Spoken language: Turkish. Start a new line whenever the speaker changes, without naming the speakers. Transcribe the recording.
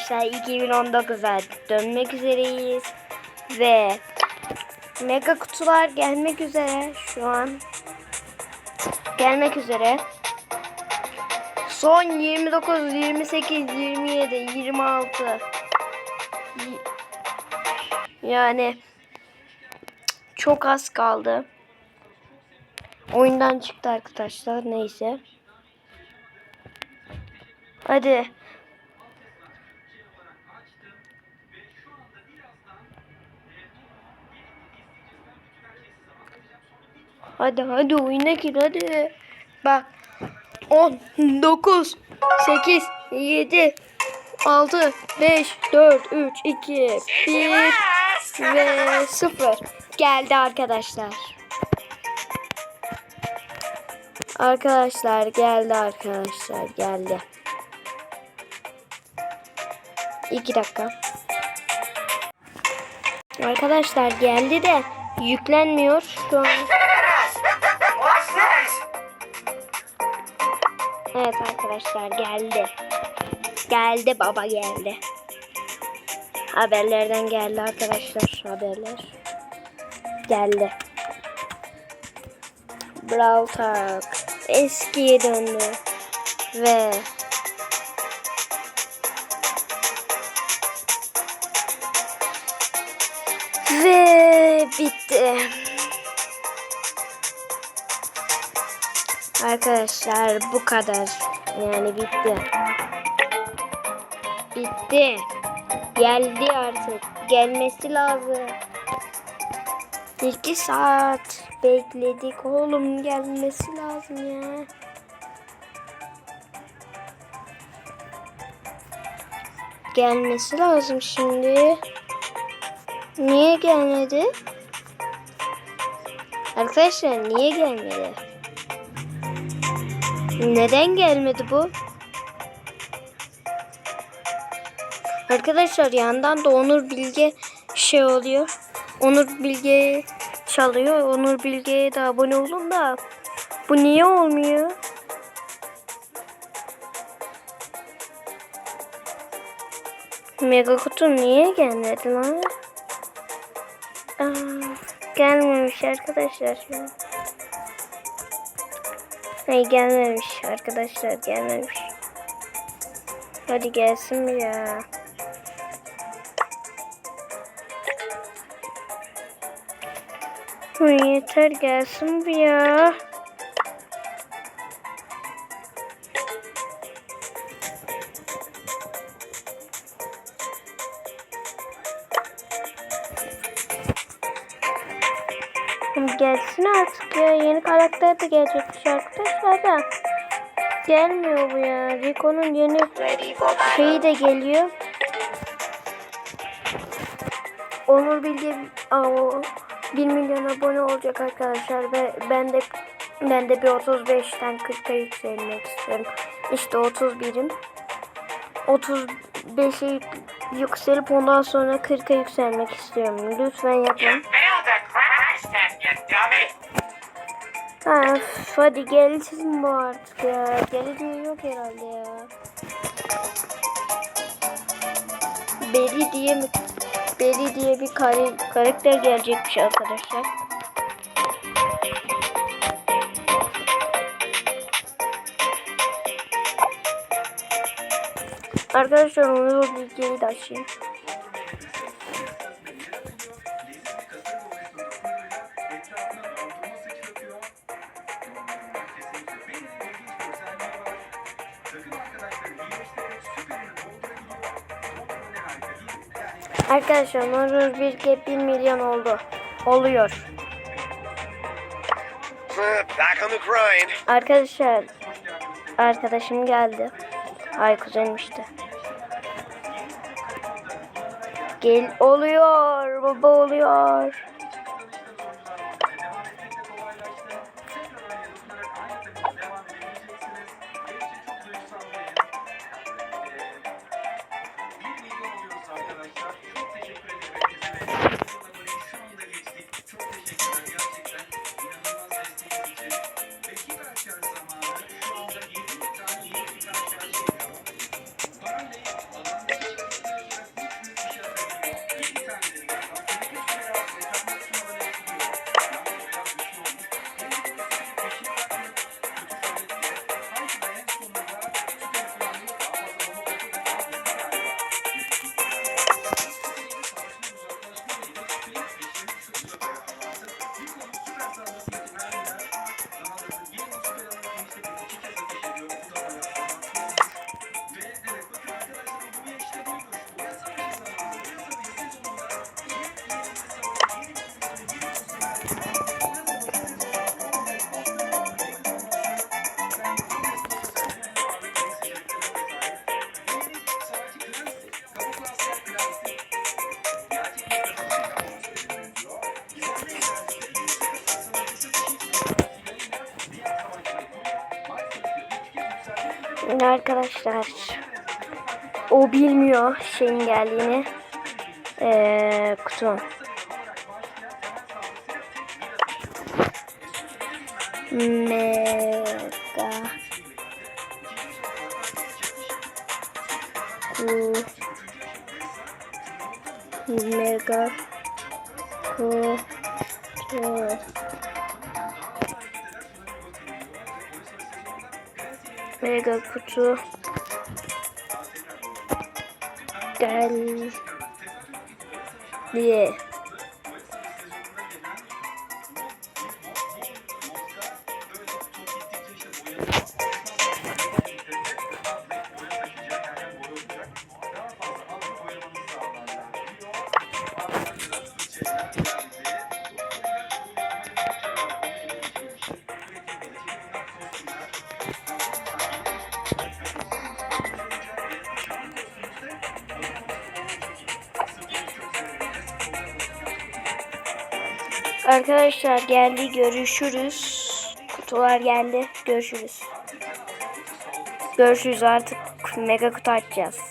arkadaşlar 2019'a dönmek üzereyiz. Ve mega kutular gelmek üzere şu an. Gelmek üzere. Son 29, 28, 27, 26. Y- Yani çok az kaldı. Oyundan çıktı arkadaşlar. Neyse. Hadi. Hadi hadi oyuna gir hadi. Bak. 10, 9, 8, 7, 6, 5, 4, 3, 2, 1 ve 0. Geldi arkadaşlar. Arkadaşlar geldi arkadaşlar geldi. 2 dakika. Arkadaşlar geldi de yüklenmiyor şu an. Evet arkadaşlar geldi. Geldi baba geldi. Haberlerden geldi arkadaşlar haberler. Geldi. Brawl Talk eskiye döndü. Ve Ve bitti. Arkadaşlar bu kadar. Yani bitti. Bitti. Geldi artık. Gelmesi lazım. İki saat bekledik oğlum gelmesi lazım ya. Gelmesi lazım şimdi. Niye gelmedi? Arkadaşlar niye gelmedi? Neden gelmedi bu? Arkadaşlar yandan da Onur Bilge şey oluyor. Onur Bilge çalıyor. Onur Bilge'ye de abone olun da. Bu niye olmuyor? Mega kutu niye gelmedi lan? Aa, gelmemiş arkadaşlar an. Hayır gelmemiş arkadaşlar gelmemiş. Hadi gelsin mi ya? Yeter gelsin bir ya. Gelsin artık ya. Yeni karakter de gelecekmiş arkadaşlar da. Gelmiyor bu ya. Rico'nun yeni şeyi de geliyor. Onur Bilge o 1 milyon abone olacak arkadaşlar ve ben de ben de bir 35'ten 40'a yükselmek istiyorum. İşte 31'im. 35'e yükselip ondan sonra 40'a yükselmek istiyorum. Lütfen yapın. Üf, hadi gelsin bu artık ya. Geleceği yok herhalde ya. Beri diye mi? Beri diye bir kare, karakter gelecekmiş arkadaşlar. Arkadaşlar onu bilgiyi de açayım. Arkadaşlar Nurul Bilge 1 milyon oldu. Oluyor.
Back on the grind.
Arkadaşlar arkadaşım geldi. Ay kuzenim işte. Gel oluyor baba oluyor.
Yani arkadaşlar o bilmiyor şeyin geldiğini. Ee, kutu. Mega Ku- Mega Kutu Mega kutu geldi. Arkadaşlar geldi görüşürüz. Kutular geldi görüşürüz. Görüşürüz artık mega kutu açacağız.